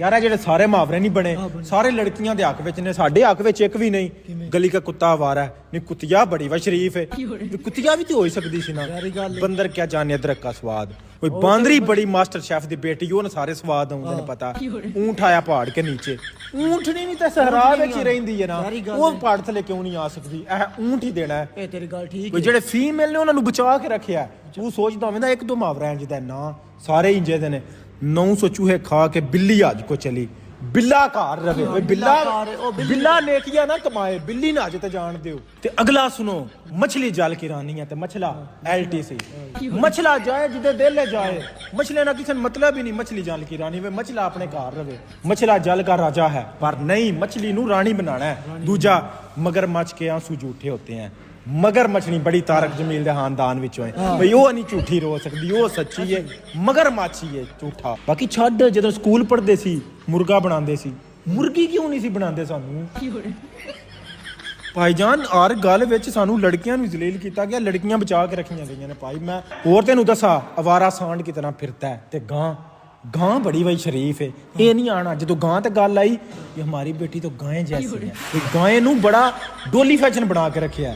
ਯਾਰ ਇਹ ਜਿਹੜੇ ਸਾਰੇ ਮੁਹਾਵਰੇ ਨਹੀਂ ਬਣੇ ਸਾਰੇ ਲੜਕੀਆਂ ਦੇ ਹੱਕ ਵਿੱਚ ਨੇ ਸਾਡੇ ਹੱਕ ਵਿੱਚ ਇੱਕ ਵੀ ਨਹੀਂ। ਗਲੀ ਦਾ ਕੁੱਤਾ ਆਵਾਰਾ ਹੈ ਨਹੀਂ ਕੁੱਤਿਆ ਬੜੀ ਵਾ ਸ਼ਰੀਫ ਹੈ ਵੀ ਕੁੱਤਿਆ ਵੀ ਤੇ ਹੋ ਹੀ ਸਕਦੀ ਸੀ ਨਾ। ਬੰਦਰ ਕਿਆ ਜਾਣੇ ਅਦਰਕ ਦਾ ਸਵਾਦ। ਕੋਈ ਬਾਂਦਰੀ ਬੜੀ ਮਾਸਟਰ ਸ਼ੈਫ ਦੀ ਬੇਟੀ ਉਹ ਨਾ ਸਾਰੇ ਸਵਾਦ ਆਉਂਦੇ ਨੇ ਪਤਾ। ਊਂਠ ਆਇਆ ਪਹਾੜ ਕੇ ਨੀਚੇ। ਊਂਠਣੀ ਨਹੀਂ ਤਾਂ ਸਹਰਾ ਵਿੱਚ ਹੀ ਰਹਿੰਦੀ ਹੈ ਨਾ। ਉਹ ਪਹਾੜ ਥੱਲੇ ਕਿਉਂ ਨਹੀਂ ਆ ਸਕਦੀ? ਇਹ ਊਂਠ ਹੀ ਦੇਣਾ ਹੈ। ਇਹ ਤੇਰੀ ਗੱਲ ਠੀਕ ਕੋਈ ਜਿਹੜੇ ਫੀਮੇਲ ਨੇ ਉਹਨਾਂ ਨੂੰ ਬਚਾ ਕੇ ਰੱਖਿਆ। ਤੂੰ ਸੋਚਦਾ ਹੋਵੇਂਦਾ ਇੱਕ ਦੋ ਮੁਹਾਵਰਾ ਇੰਜ ਦਾ ਨਾ ਸਾਰੇ ਇੰਜੇ ਦੇ ਨੇ। 900 ਚੂਹੇ ਖਾ ਕੇ ਬਿੱਲੀ ਅੱਜ ਕੋ ਚਲੀ। ਬਿੱਲਾ ਘਰ ਰਵੇ। ਓਏ ਬਿੱਲਾ ਬਿੱਲੀ- ਨੇਕੀਆਂ ਨਾ ਕਮਾਏ। ਬਿੱਲੀ ਨਾ ਅੱਜ ਤੇ ਜਾਣ ਦਿਓ। ਤੇ ਅਗਲਾ ਸੁਨੋ ਮਛਲੀ ਜਲ ਕੀ ਰਾਨੀ ਹੈ ਤੇ ਮਛਲਾ ਐਲਟੀਸੀ ਮਛਲਾ ਜਾਏ ਜਿੱਦੇ ਦਿਲ ਲੈ ਜਾਏ। मछले ना किसी मतलब ही नहीं मछली जल की रानी वे मछला ਆਪਣੇ ਘਰ ਰਵੇ। ਮਛਲਾ ਜਲ ਦਾ ਰਾਜਾ ਹੈ ਪਰ ਨਹੀਂ ਮਛਲੀ ਨੂੰ ਰਾਣੀ ਬਣਾਣਾ ਹੈ। ਦੂਜਾ ਮਗਰਮੱਛ ਕੇ ਆਂਸੂ ਝੂਠੇ ਹੁੰਦੇ ਹਨ ਮਗਰ ਮਛਲੀ ਬੜੀ ਤਾਰਕ ਜਮੀਲ ਦੇ ਖਾਨਦਾਨ ਵਿੱਚੋਂ ਹੈ। ਬਈ ਉਹ ਨਹੀਂ ਝੂਠੀ ਰੋ ਸਕਦੀ ਉਹ ਸੱਚੀ ਹੈ। ਮਗਰ ਮਾਛੀ ਹੈ ਝੂਠਾ। ਬਾਕੀ ਛੱਡ ਜਦੋਂ ਸਕੂਲ ਪੜ੍ਹਦੇ ਸੀ ਮੁਰਗਾ ਬਣਾਉਂਦੇ ਸੀ। ਮੁਰਗੀ ਕਿਉਂ ਨਹੀਂ ਸੀ ਬਣਾਉਂਦੇ ਸਾਨੂੰ? ਭਾਈਜਾਨ ਹਰ ਗੱਲ ਵਿੱਚ ਸਾਨੂੰ ਲੜਕੀਆਂ ਨੂੰ ਜ਼ਲੀਲ ਕੀਤਾ ਗਿਆ, ਲੜਕੀਆਂ ਬਚਾ ਕੇ ਰੱਖੀਆਂ ਗਈਆਂ ਨੇ ਭਾਈ। ਮੈਂ ਹੋਰ ਤੈਨੂੰ ਦੱਸਾਂ, ਅਵਾਰਾ ਸਾਂਡ ਕੀ ਤਰ੍ਹਾਂ ਫਿਰਦਾ ਹੈ ਤੇ ਗਾਂ ਗਾਂ ਬੜੀ ਬਈ ਸ਼ਰੀਫ ਹੈ ਇਹ ਨਹੀਂ ਆਣਾ, ਜਦੋਂ ਗਾਂ ਤੇ ਗੱਲ ਆਈ, ਇਹ ਹਮਾਰੀ ਬੇਟੀ ਤਾਂ ਗਾਂ ਜੈਸੀ ਹੈ। ਇਹ ਗਾਂ ਨੂੰ ਬੜਾ ਡੋਲੀ ਫੈਸ਼ਨ ਬਣਾ ਕੇ ਰੱਖਿਆ